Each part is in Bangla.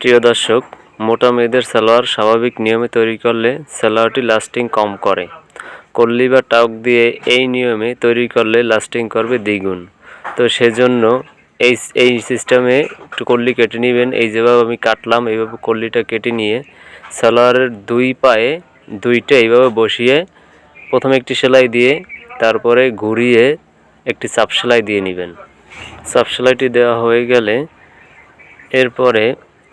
প্রিয় দর্শক, মোটা মেয়েদের সালোয়ার স্বাভাবিক নিয়মে তৈরি করলে সালোয়ারটি লাস্টিং কম করে। কল্লি বা টাউক দিয়ে এই নিয়মে তৈরি করলে লাস্টিং করবে দ্বিগুণ। তো সেজন্য এই এই সিস্টেমে একটু কল্লি কেটে নেবেন। এই যেভাবে আমি কাটলাম, এইভাবে কল্লিটা কেটে নিয়ে সালোয়ারের দুই পায়ে দুইটা এইভাবে বসিয়ে প্রথমে একটি সেলাই দিয়ে তারপরে ঘুরিয়ে একটি চাপ সেলাই দিয়ে নেবেন। চাপ সেলাইটি দেওয়া হয়ে গেলে এরপরে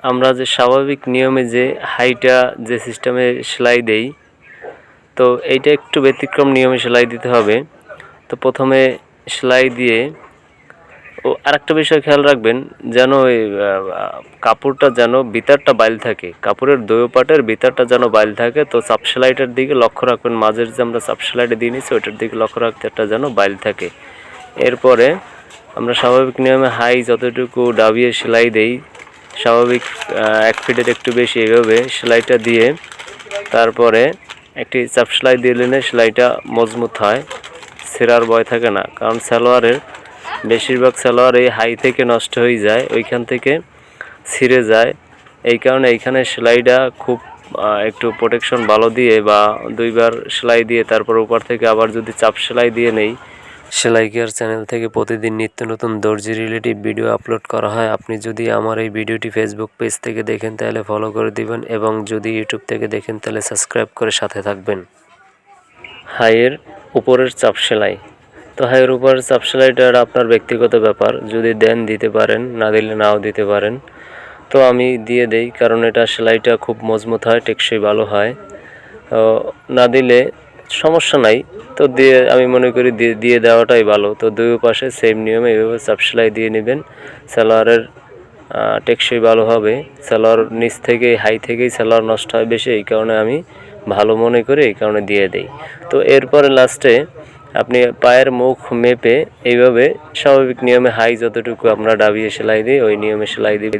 আমরা যে স্বাভাবিক নিয়মে যে হাইটা, যে সিস্টেমে সেলাই দেই, তো এইটা একটু ব্যতিক্রম নিয়মে সেলাই দিতে হবে। তো প্রথমে সেলাই দিয়ে ও আরেকটা বিষয় খেয়াল রাখবেন, যেন ওই কাপড়টা যেন ভিতরটা বাইল থাকে, কাপড়ের পাটের ভিতরটা যেন বাইল থাকে, তো চাপ সেলাইটার দিকে লক্ষ্য রাখবেন। মাঝের যে আমরা চাপ সেলাইটা দিয়ে নিচ্ছি ওইটার দিকে লক্ষ্য রাখতে একটা যেন বাইল থাকে। এরপরে আমরা স্বাভাবিক নিয়মে হাই যতটুকু ডাবিয়ে সেলাই দেই স্বাভাবিক এক ফিটের একটু বেশি এইভাবে সেলাইটা দিয়ে তারপরে একটি চাপ সেলাই দিয়ে নিলে সেলাইটা মজবুত হয়। ছেঁড়ার ভয় থাকে না, কারণ সালোয়ারের বেশিরভাগ সালোয়ার এই হাই থেকে নষ্ট হয়ে যায়, ওইখান থেকে ছিঁড়ে যায়। এই কারণে এইখানে সেলাইটা খুব একটু প্রোটেকশন ভালো দিয়ে বা দুইবার সেলাই দিয়ে তারপর উপর থেকে আবার যদি চাপ সেলাই দিয়ে নেই সেলাই কেয়ার চ্যানেল থেকে প্রতিদিন নিত্য নতুন দর্জি রিলেটিভ ভিডিও আপলোড করা হয়। আপনি যদি আমার এই ভিডিওটি ফেসবুক পেজ থেকে দেখেন, তাহলে ফলো করে দিবেন এবং যদি ইউটিউব থেকে দেখেন, তাহলে সাবস্ক্রাইব করে সাথে থাকবেন। হাইয়ের উপরের চাপ সেলাই। তো হাইয়ের উপরের চাপ সেলাইটা আপনার ব্যক্তিগত ব্যাপার। যদি দেন দিতে পারেন, না দিলে নাও দিতে পারেন। তো আমি দিয়ে দেই, কারণ এটা সেলাইটা খুব মজবুত হয়, টেকসই ভালো হয়। না দিলে সমস্যা নাই। তো দিয়ে আমি মনে করি দিয়ে দেওয়াটাই ভালো। তো দুই পাশে সেম নিয়মে এইভাবে চাপ সেলাই দিয়ে নেবেন। সালোয়ারের টেকসই ভালো হবে। সালোয়ার নিচ থেকে হাই থেকেই সালোয়ার নষ্ট হয় বেশি। এই কারণে আমি ভালো মনে করে, এই কারণে দিয়ে দেই। তো এরপরে লাস্টে আপনি পায়ের মুখ মেপে এইভাবে স্বাভাবিক নিয়মে হাই যতটুকু আমরা ডাবিয়ে সেলাই দিই, ওই নিয়মে সেলাই দিই